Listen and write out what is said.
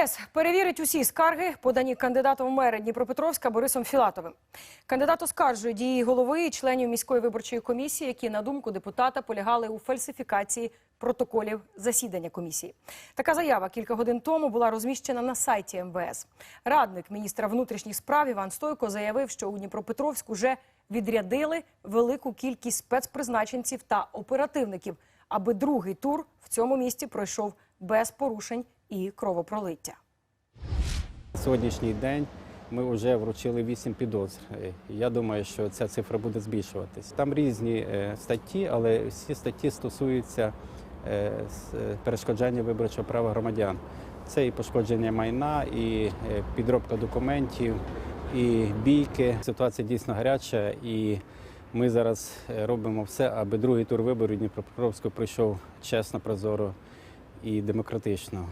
МВС перевірить усі скарги, подані кандидатом в мери Дніпропетровська Борисом Філатовим. Кандидат оскаржує дії голови і членів міської виборчої комісії, які, на думку депутата, полягали у фальсифікації протоколів засідання комісії. Така заява кілька годин тому була розміщена на сайті МВС. Радник міністра внутрішніх справ Іван Стойко заявив, що у Дніпропетровськ уже відрядили велику кількість спецпризначенців та оперативників, аби другий тур в цьому місті пройшов без порушень і кровопролиття. Сьогоднішній день ми вже вручили 8 підозр. Е, Я думаю, що ця цифра буде збільшуватись. Там різні е, статті, але всі статті стосуються е, перешкоджання виборчого права громадян. Це і пошкодження майна, і підробка документів, і бійки. Ситуація дійсно гаряча, і ми зараз робимо все, аби другий тур виборів Дніпропетровську пройшов чесно, прозоро і демократично.